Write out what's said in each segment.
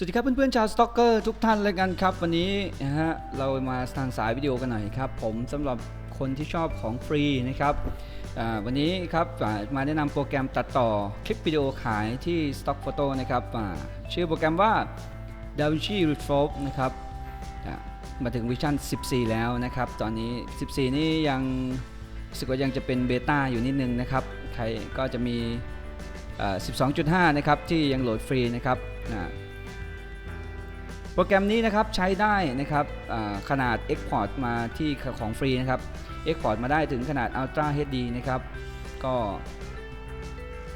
สวัสดีครับเพื่อนๆชาวสต็อกเกอร์ทุกท่านเลยกันครับ วันนี้นะฮะเรามาทางสายวิดีโอกันหน่อยครับผมสำหรับคนที่ชอบของฟรีนะครับวันนี้ครับมาแนะนำโปรแกรมตัดต่อคลิปวิดีโอขายที่ Stock Photo นะครับชื่อโปรแกรมว่า DaVinci Resolve นะครับมาถึงวิชั่น 14 แล้วนะครับ ตอนนี้ 14 นี่ยังสึกว่ายังจะเป็นเบต้าอยู่นิดนึงนะครับ ใครก็จะมี 12.5 นะครับที่ยังโหลดฟรีนะครับ โปรแกรมนี้นะครับใช้ได้นะครับอ่าขนาด Export มาที่ของฟรีนะครับ Export มาได้ถึงขนาด Ultra HD นะครับก็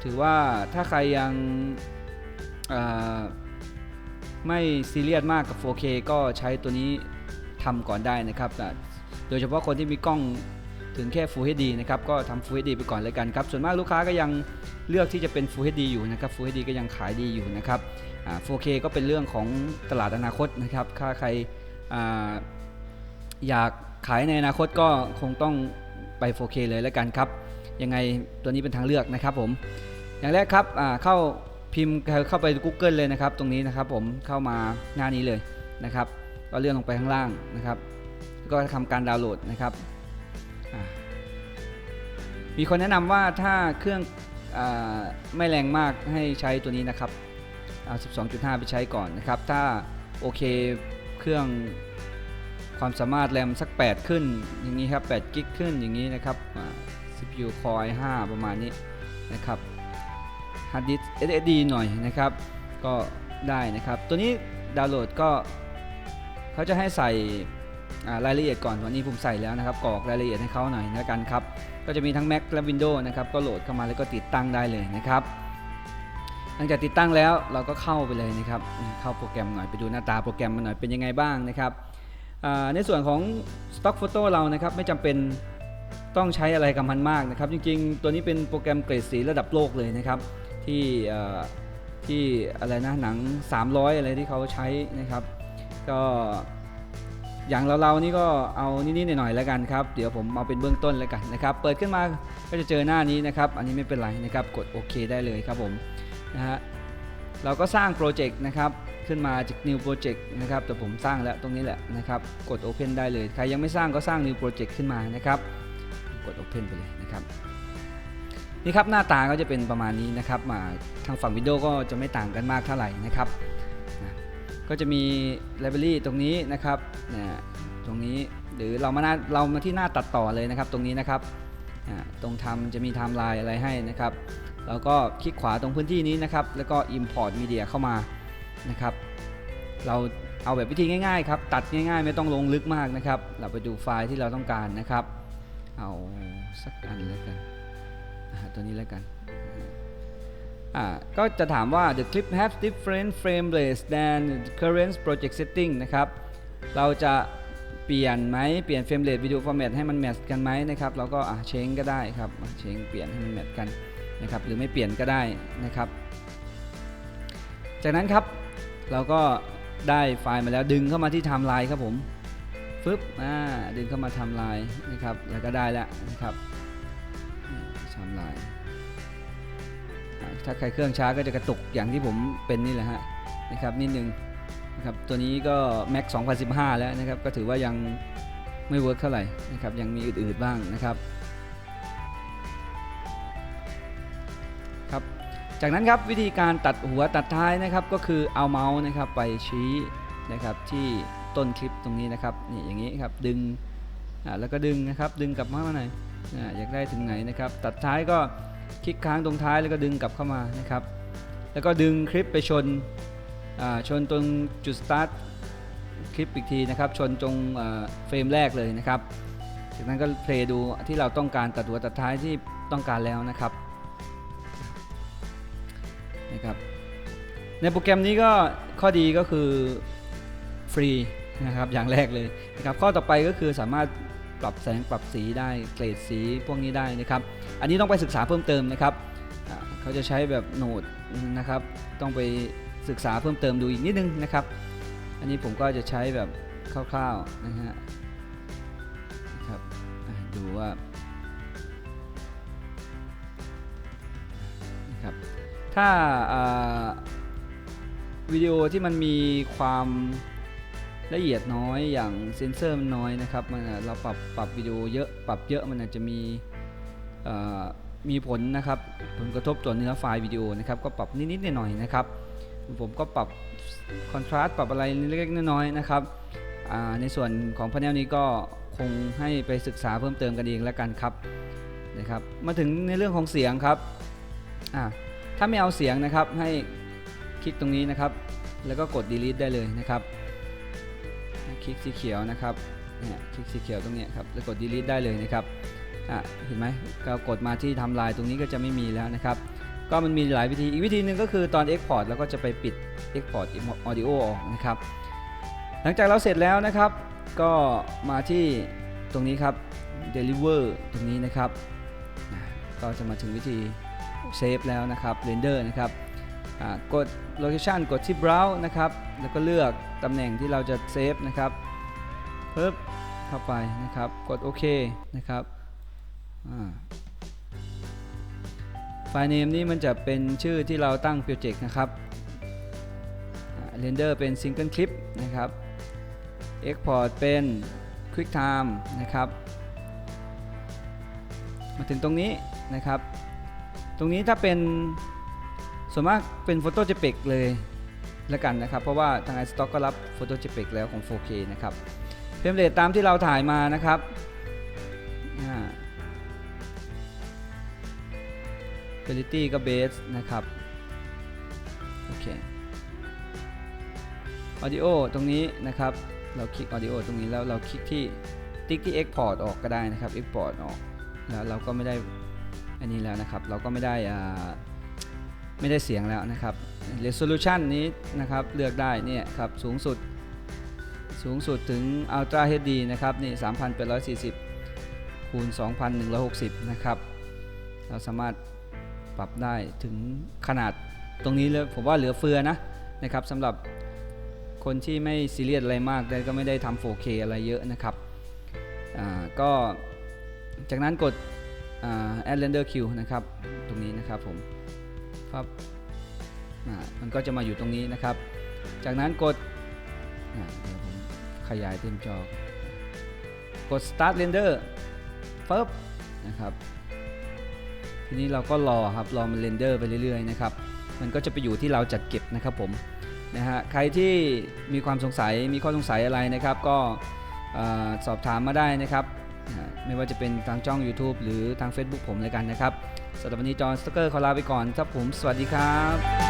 ถือว่าถ้าใครยังไม่ซีเรียสมากกับ 4K ก็ใช้ตัวนี้ทำก่อนได้นะครับ โดยเฉพาะคนที่มีกล้อง ถึงแค่ Full HD นะครับก็ทำ Full HD ไปก่อนเลยกันครับส่วนมากลูกค้าก็ยังเลือกที่จะเป็น Full HD อยู่นะครับ Full HD ก็ยังขายดีอยู่นะครับ 4K ก็เป็นเรื่องของตลาดอนาคตนะครับถ้าใครออยากขายในอนาคตก็คงต้องไป 4K เลยแล้วกันครับ ยังไงตัวนี้เป็นทางเลือกนะครับผมอย่างแรกครับเข้าพิมพ์เข้าไป Google เลยนะครับ ตรงนี้นะครับผมเข้ามาหน้านี้เลยนะครับ ก็เลื่อนลงไปข้างล่างนะครับ ก็ทำการดาวน์โหลดนะครับ มีคนแนะนำว่าถ้าเครื่องอไม่แรงมากให้ใช้ตัวนี้นะครับเอา 12.5 ไปใช้ก่อนนะครับ ถ้าโอเคเครื่องความสามารถแรมสัก 8 ขึ้นอย่างนี้ครับ8กิกขึ้นอย่างนี้นะครับ CPU Core i5 ประมาณนี้นะครับ Hard Disk SSD หน่อยนะครับ ก็ได้นะครับ ตัวนี้ดาวน์โหลดก็เขาจะให้ใส่ รายละเอียดก่อนวันนี้ผมใส่แล้วนะครับกรอกรายละเอียดให้เขาหน่อยนะกันครับ ก็จะมีทั้ง Mac และ Windows นะครับก็โหลดเข้ามาแล้วก็ติดตั้งได้เลยนะครับ หลังจากติดตั้งแล้วเราก็เข้าไปเลยนะครับ เข้าโปรแกรมหน่อยไปดูหน้าตาโปรแกรมมันหน่อยเป็นยังไงบ้างนะครับในส่วนของ Stock Photo เรานะครับไม่จำเป็นต้องใช้อะไรกับมันมากนะครับ จริงๆ ตัวนี้เป็นโปรแกรมเกรดสีระดับโลกเลยนะครับ ที่ที่อะไรนะหนัง 300 อะไรที่เขาใช้นะครับ ก็ อย่างเราเราๆนี่ก็เอานิดๆหน่อยๆแล้วกันครับเดี๋ยวผมเอาเป็นเบื้องต้นแล้วกันนะครับเปิดขึ้นมาก็จะเจอหน้านี้นะครับ อันนี้ไม่เป็นไรนะครับกดโอเคได้เลยครับผมนะฮะเราก็สร้างโปรเจกต์นะครับขึ้นมาจาก new project นะครับแต่ผมสร้างแล้วตรงนี้แหละนะครับกด open ได้เลย ใครยังไม่สร้างก็สร้าง new project ขึ้นมานะครับ กด open ไปเลยนะครับนี่ครับหน้าตาก็จะเป็นประมาณนี้นะครับมาทางฝั่ง Windows ก็จะไม่ต่างกันมากเท่าไหร่นะครับ ก็จะมี library ตรงนี้นะครับนะตรงนี้หรือเรามาหน้าเรามาที่หน้าตัดต่อเลยนะครับ ตรงนี้นะครับตรงทำจะมีไทม์ไลน์อะไรให้นะครับแล้วก็คลิกขวาตรงพื้นที่นี้นะครับ แล้วก็ Import Media เข้ามานะครับ เราเอาแบบวิธีง่ายๆครับ ตัดง่ายๆ ไม่ต้องลงลึกมากนะครับ เราไปดูไฟล์ที่เราต้องการนะครับ เอาสักอันแล้วกันตัวนี้แล้วกัน ก็จะถามว่า the clip has different frame rates than the current project setting นะครับ เราจะเปลี่ยนไหมเปลี่ยนเฟรมเรทวิดีโอฟอร์แมตให้มันแมทกันไหมนะครับเราก็อะเชงก็ได้ครับเชงเปลี่ยนให้มันแมทกันนะครับหรือไม่เปลี่ยนก็ได้นะครับ จากนั้นครับเราก็ได้ไฟล์มาแล้วดึงเข้ามาที่ไทม์ไลน์ครับผมฟึบอ่าดึงเข้ามาไทม์ไลน์นะครับแล้วก็ได้แล้วนะครับไทม์ไลน์ ถ้าใครเครื่องช้าก็จะกระตุกอย่างที่ผมเป็นนี่แหละฮะนะครับนิดนึงนะครับตัวนี้ก็ Mac 2015 แล้วนะครับก็ถือว่ายังไม่เวิร์กเท่าไหร่นะครับยังมีอืดๆบ้างนะครับครับจากนั้นครับวิธีการตัดหัวตัดท้ายนะครับก็คือเอาเมาส์นะครับไปชี้นะครับที่ต้นคลิปตรงนี้นะครับนี่อย่างนี้ครับดึงอ่าแล้วก็ดึงนะครับดึงกลับมาหน่อยอ่าอยากได้ถึงไหนนะครับตัดท้ายก็ คลิกค้างตรงท้ายแล้วก็ดึงกลับเข้ามานะครับ แล้วก็ดึงคลิปไปชนชนตรงจุดสตาร์ทคลิปอีกทีนะครับ ชนตรงเฟรมแรกเลยนะครับ จากนั้นก็เพลย์ดูที่เราต้องการตัดหัวตัดท้ายที่ต้องการแล้วนะครับนะครับ ในโปรแกรมนี้ก็ข้อดีก็คือฟรีนะครับอย่างแรกเลยนะครับข้อต่อไปก็คือสามารถ ปรับแสงปรับสีได้เกรดสีพวกนี้ได้นะครับ อันนี้ต้องไปศึกษาเพิ่มเติมนะครับเขาจะใช้แบบโหนดนะครับ ต้องไปศึกษาเพิ่มเติมดูอีกนิดนึงนะครับ อันนี้ผมก็จะใช้แบบคร่าวๆนะฮะนะครับดูว่านะครับถ้าวิดีโอที่มันมีความ ละเอียดน้อยอย่างเซนเซอร์มันน้อยนะครับมันเราปรับปรับวิดีโอเยอะปรับเยอะมันอาจจะมีมีผลนะครับผลกระทบต่อเนื้อไฟล์วิดีโอนะครับก็ปรับนิดๆหน่อยๆนะครับผมก็ปรับคอนทราสต์ปรับอะไรเล็กๆน้อยๆนะครับในส่วนของพาเนลนี้ก็คงให้ไปศึกษาเพิ่มเติมกันเองแล้วกันครับนะครับ มาถึงในเรื่องของเสียงครับถ้าไม่เอาเสียงนะครับให้คลิกตรงนี้นะครับ แล้วก็กด delete ได้เลยนะครับ คลิกสีเขียวนะครับเนี่ยคลิกสีเขียวตรงนี้ครับแล้วกด delete ได้เลยนะครับอะเห็นไหมก็กดมาที่ทำลายตรงนี้ก็จะไม่มีแล้วนะครับ ก็มันมีหลายวิธีอีกวิธีหนึ่งก็คือตอน Export แล้วก็จะไปปิด Export Audio ออกนะครับ หลังจากเราเสร็จแล้วนะครับ ก็มาที่ตรงนี้ครับ Deliver ตรงนี้นะครับ ก็จะมาถึงวิธีเซฟแล้วนะครับ Render นะครับอ่ากด Location กดที่ Browse นะครับ แล้วก็เลือกตำแหน่งที่เราจะเซฟนะครับปึ๊บเข้าไปนะครับ กดโอเคนะครับไฟล์ name นี่มันจะเป็นชื่อที่เราตั้งโปรเจกต์นะครับเรนเดอร์เป็น Single Clip นะครับ Export เป็น QuickTime นะครับ มาถึงตรงนี้นะครับ ตรงนี้ถ้าเป็นส่วนมากเป็น Photo JPEG เลย แล้วกันนะครับ เพราะว่าทาง iStock ก็รับ Photo JPEG แล้วของ 4K นะครับเฟรมเรทตามที่เราถ่ายมานะครับอ่า quality ก็ base นะครับโอเค audio ตรงนี้นะครับ เราคลิก audio ตรงนี้แล้วเราคลิกที่ติ๊กที่ export ออกก็ได้นะครับ export ออกแล้วเราก็ไม่ได้อันนี้แล้วนะครับ เราก็ไม่ได้อ่าไม่ได้เสียงแล้วนะครับ resolution นี้นะครับเลือกได้เนี่ยครับสูงสุดสูงสุดถึง Ultra HD นะครับนี่3,840คูณ2,160 นะครับ เราสามารถปรับได้ถึงขนาดตรงนี้เลยผมว่าเหลือเฟือนะนะครับสำหรับคนที่ไม่ซีเรียสอะไรมากแต่ก็ไม่ได้ทำ 4K อะไรเยอะนะครับก็จากนั้นกดอ่า add render queue นะครับ ตรงนี้นะครับผมครับ มันก็จะมาอยู่ตรงนี้นะครับ จากนั้นกดเดี๋ยวผมขยายเต็มจอกด start render ปึ๊บนะครับทีนี้เราก็รอครับรอมันเรนเดอร์ไปเรื่อยๆนะครับมันก็จะไปอยู่ที่เราจัดเก็บนะครับผมนะฮะใครที่มีความสงสัยมีข้อสงสัยอะไรนะครับ ก็สอบถามมาได้นะครับไม่ว่าจะเป็นทางช่อง YouTube หรือทาง Facebook ผมเลยกันนะครับสำหรับวันนี้จอห์นสเตอร์ขอลาไปก่อนครับผม สวัสดีครับ